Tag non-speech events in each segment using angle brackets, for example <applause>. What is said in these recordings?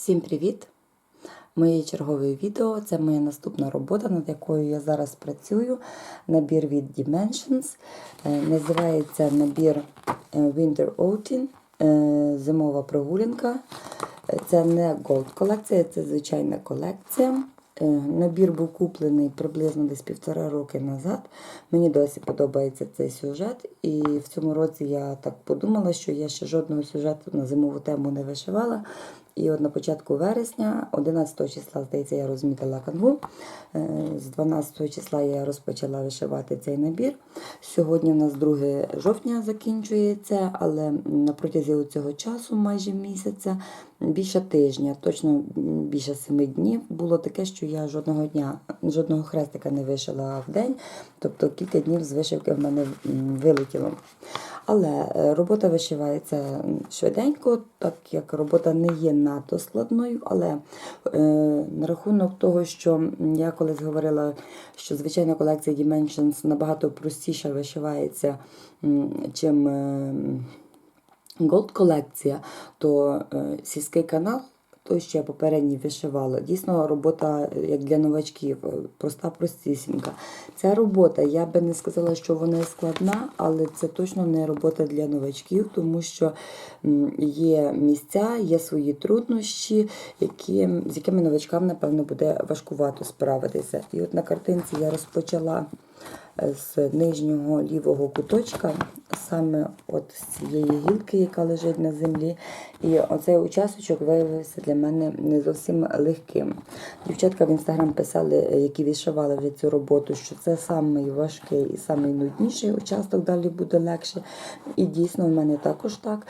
Всім привіт! Моє чергове відео це моя наступна робота, над якою я зараз працюю. Набір від Dimensions. Е, Називається набір е, Winter Outing, е, зимова прогулянка. Це не Gold колекція, це звичайна колекція. Набір був куплений приблизно десь півтора роки назад. Мені досі подобається цей сюжет. І в цьому році я так подумала, що я ще жодного сюжету на зимову тему не вишивала. І от на початку вересня, 11 числа, здається, я розмітила канву. Е, З 12 числа я розпочала вишивати цей набір. Сьогодні в нас 2 жовтня закінчується, але на протязі цього часу, майже місяця, більше тижня, точно більше 7 днів, було таке, що я жодного дня, жодного хрестика не вишила в день. Тобто кілька днів з вишивки в мене вилетіло. Але е, робота вишивається швиденько, так як робота не є надто складною. Але е, на рахунок того, що я колись говорила, що звичайна колекція Dimensions набагато простіше вишивається, чим е, Gold колекція, то е, сільський канал. Той, що я попередній вишивала, дійсно робота е, як для новачків, е, проста, простісінька. Ця робота, я би не сказала, що вона складна, але це точно не робота для новачків, тому що є місця, є свої труднощі, які, з якими новачкам, напевно, буде важкувато справитися. І от на картинці я розпочала е, з нижнього лівого куточка, саме от з цієї гілки, яка лежить на землі. І оцей участочок виявився для мене не зовсім легким. Дівчатка в інстаграм писали, які вишивали вже цю роботу, що це самий важкий і самий нудніший участок, далі буде легше. І дійсно в мене також так.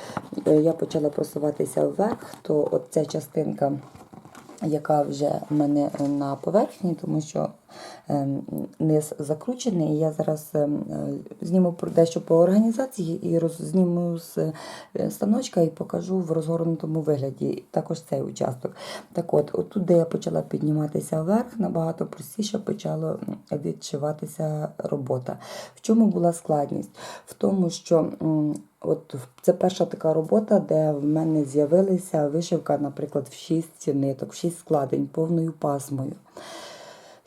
Е, Я почала просуватися вверх, то от ця частинка яка вже в мене на поверхні, тому що ем, низ закручений. Я зараз ем, е, зніму дещо по організації і роз, зніму з е, станочка і покажу в розгорнутому вигляді також цей участок. Так от, отут, де я почала підніматися вверх, набагато простіше почала м, відшиватися робота. В чому була складність? В тому, що От це перша така робота, де в мене з'явилася вишивка, наприклад, в 6 ниток, в 6 складень, повною пасмою.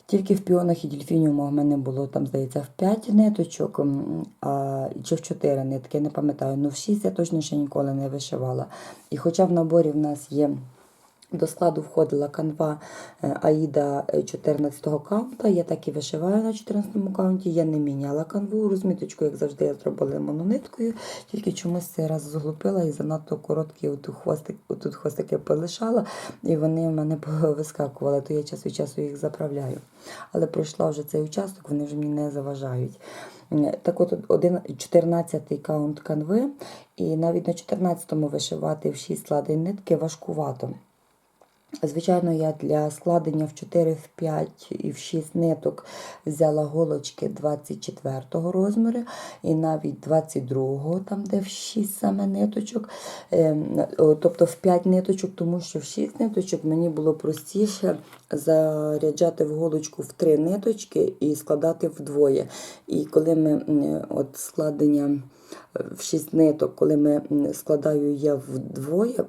Тільки в піонах і дельфініумах в мене було там, здається, в 5 ниточок, а, чи в 4 нитки, не пам'ятаю. Ну в 6 я точно ще ніколи не вишивала. І хоча в наборі в нас є. До складу входила канва е, Аїда 14-го каунта. Я так і вишиваю на 14-му каунті. Я не міняла канву, розміточку, як завжди, я зробила монониткою, тільки чомусь цей раз зглупила і занадто короткі отут хвостик, отут хвостики полишала, і вони в мене <laughs> вискакували, то я час від часу їх заправляю. Але пройшла вже цей участок, вони вже мені не заважають. Так от один 14-й каунт канви, і навіть на 14-му вишивати в 6 складень нитки важкувато. Звичайно, я для складення в 4, в 5 і в 6 ниток взяла голочки 24 розміру і навіть 22-го, там де в 6 саме ниточок, Ем, тобто в 5 ниточок, тому що в 6 ниточок мені було простіше заряджати в голочку в 3 ниточки і складати вдвоє. І коли ми от складення е, в 6 ниток, коли ми складаю я вдвоє,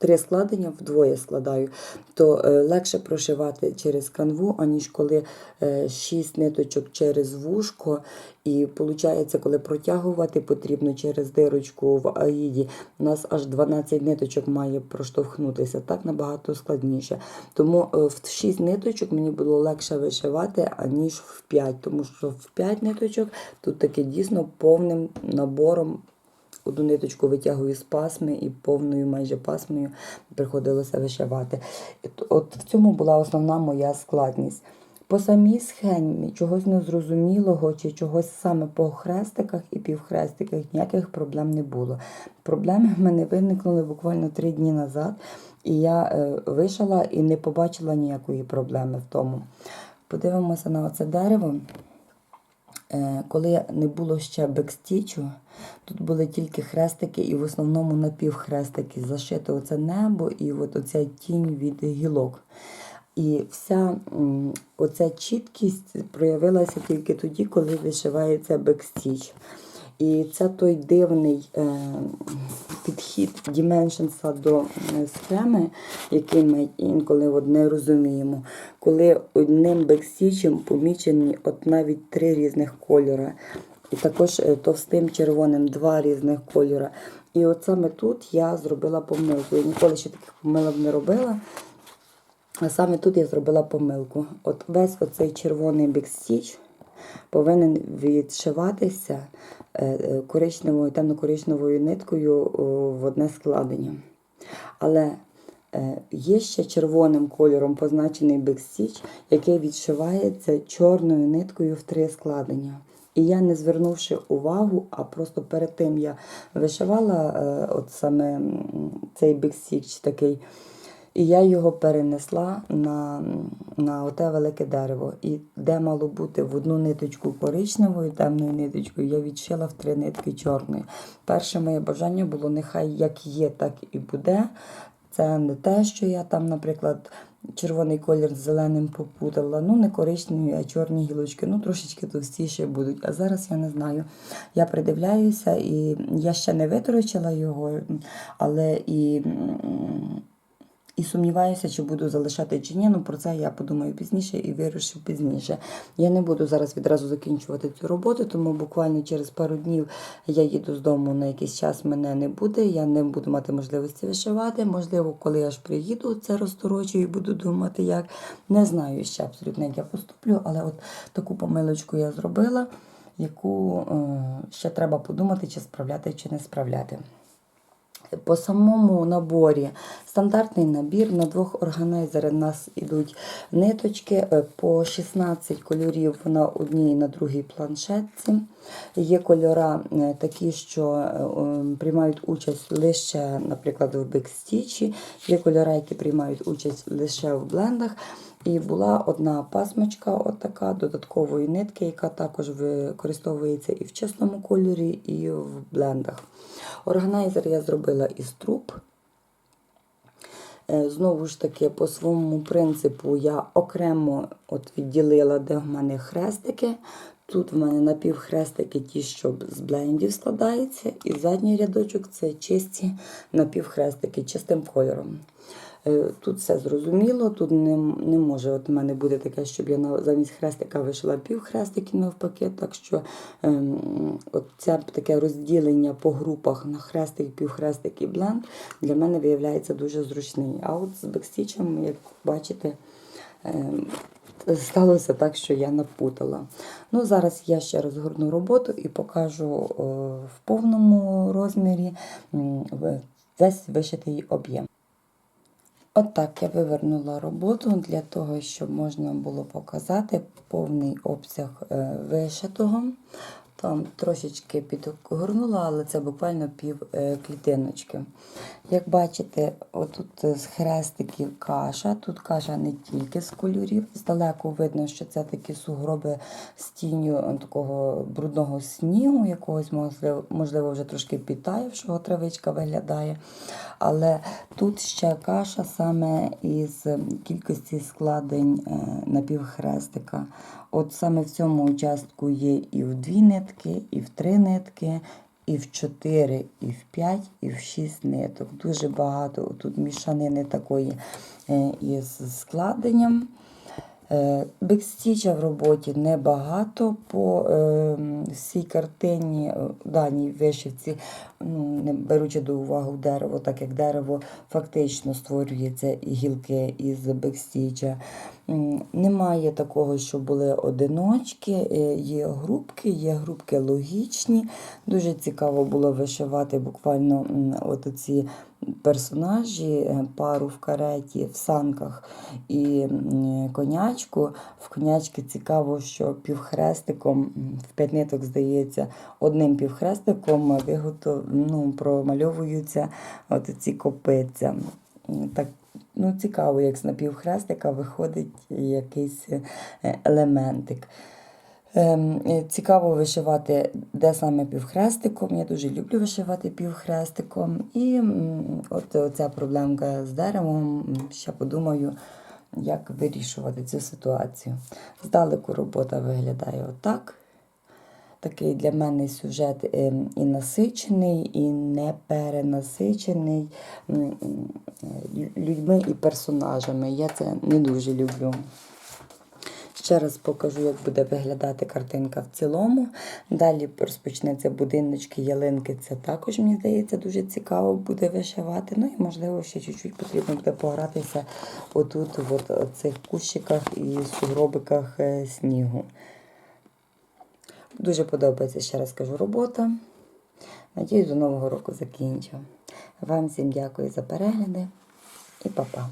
три складення вдвоє складаю, то е, легше прошивати через канву, аніж коли е, шість ниточок через вушко. І виходить, коли протягувати потрібно через дирочку в аїді, у нас аж 12 ниточок має проштовхнутися. Так набагато складніше. Тому е, в 6 ниточок мені було легше вишивати, аніж в 5, тому що в 5 ниточок тут таки дійсно повним набором одну ниточку витягую з пасми і повною майже пасмою приходилося вишивати. От в цьому була основна моя складність. По самій схемі чогось незрозумілого чи чогось саме по хрестиках і півхрестиках ніяких проблем не було. Проблеми в мене виникнули буквально три дні назад, і я е, вишила і не побачила ніякої проблеми в тому. Подивимося на оце дерево. Е, коли не було ще бекстічу, тут були тільки хрестики, і в основному напівхрестики Зашите оце небо і от оця тінь від гілок. І вся оця чіткість проявилася тільки тоді, коли вишивається бекстіч. І це той дивний, е, підхід Dimensions до е, схеми, який ми інколи от не розуміємо. Коли одним бексічем помічені от навіть три різних кольори. І також е, товстим червоним два різних кольори. І от саме тут я зробила помилку. Я ніколи ще таких помилок не робила. А саме тут я зробила помилку. От весь оцей червоний бікстіч повинен відшиватися е, е, коричневою, темно-коричневою ниткою в одне складення. Але е, є ще червоним кольором позначений бекстіч, який відшивається чорною ниткою в три складення. І я, не звернувши увагу, а просто перед тим я вишивала от саме цей бекстіч такий. І я його перенесла на, на оте велике дерево. І де мало бути в одну ниточку коричневою, темною ниточкою, я відшила в три нитки чорної. Перше моє бажання було, нехай як є, так і буде. Це не те, що я там, наприклад, червоний колір з зеленим попутала. Ну, не коричневі, а чорні гілочки. Ну, трошечки товстіші будуть. А зараз я не знаю. Я придивляюся, і я ще не виторочила його, але і. І сумніваюся, чи буду залишати чи ні. Ну про це я подумаю пізніше і вирішу пізніше. Я не буду зараз відразу закінчувати цю роботу, тому буквально через пару днів я їду з дому на якийсь час. Мене не буде. Я не буду мати можливості вишивати. Можливо, коли я ж приїду, це розторочую і буду думати, як не знаю ще абсолютно, як я поступлю, але от таку помилочку я зробила, яку е, ще треба подумати, чи справляти, чи не справляти. По самому наборі стандартний набір на двох органайзерах у нас ідуть ниточки е, по 16 кольорів на одній і на другій планшетці. Є кольора е, такі, що е, приймають участь лише, наприклад, в бекстічі, є кольори, які приймають участь лише в блендах. І була одна пасмочка, от така додаткової нитки, яка також використовується і в чесному кольорі, і в блендах. Органайзер я зробила із труб. Е, Знову ж таки, по своєму принципу я окремо от відділила, де в мене хрестики. Тут в мене напівхрестики, ті, що з блендів складаються, і задній рядочок це чисті напівхрестики, чистим кольором. Е, Тут все зрозуміло, тут не, не може от в мене бути таке, щоб я замість хрестика вишила півхрестиків навпаки. Так що ем, от це таке розділення по групах на хрестик, півхрестик і бленд для мене виявляється дуже зручний. А от з бекстічем, як бачите, ем, сталося так, що я напутала. Ну, зараз я ще розгорну роботу і покажу о, в повному розмірі весь вишитий об'єм. От я вивернула роботу для того, щоб можна було показати повний обсяг е, вишитого. Там трошечки підгорнула, але це буквально пів е, клітиночки. Як бачите, отут з хрестиків каша. Тут каша не тільки з кольорів. Здалеку видно, що це такі сугроби з тінню е, такого брудного снігу, якогось можливо, вже трошки підтаявшого травичка виглядає. Але тут ще каша саме із кількості складень е, напівхрестика. От саме в цьому участку є і в дві нитки, і в три нитки, і в чотири, і в п'ять, і в шість ниток. Дуже багато тут мішанини такої е, із складенням. Е, Бекстіча в роботі небагато по е, всій картині, е, даній вишивці, ну, беручи до уваги дерево, так як дерево фактично створюється і гілки із бекстіча. Немає такого, що були одиночки, є групки, є групки логічні. Дуже цікаво було вишивати буквально от ці персонажі, е, пару в кареті, в санках і конячку. В конячки цікаво, що півхрестиком, в п'ять ниток, здається, одним півхрестиком виготов, ну, промальовуються ці копиця. Так, ну, цікаво, як з напівхрестика виходить якийсь е, елементик. Ем, е, Цікаво вишивати, де саме півхрестиком. Я дуже люблю вишивати півхрестиком. І от оця проблемка з деревом. Ще подумаю, як вирішувати цю ситуацію. Здалеку робота виглядає отак. Такий для мене сюжет ем, і насичений, і не перенасичений людьми і персонажами. Я це не дуже люблю. Ще раз покажу, як буде виглядати картинка в цілому. Далі розпочнеться будиночки, ялинки. Це також, мені здається, дуже цікаво буде вишивати. Ну і, можливо, ще чуть-чуть потрібно буде погратися отут, в цих кущиках і сугробиках е, снігу. Дуже подобається, ще раз кажу, робота. Надіюсь, до Нового року закінчу. Вам всім дякую за перегляди і па-па.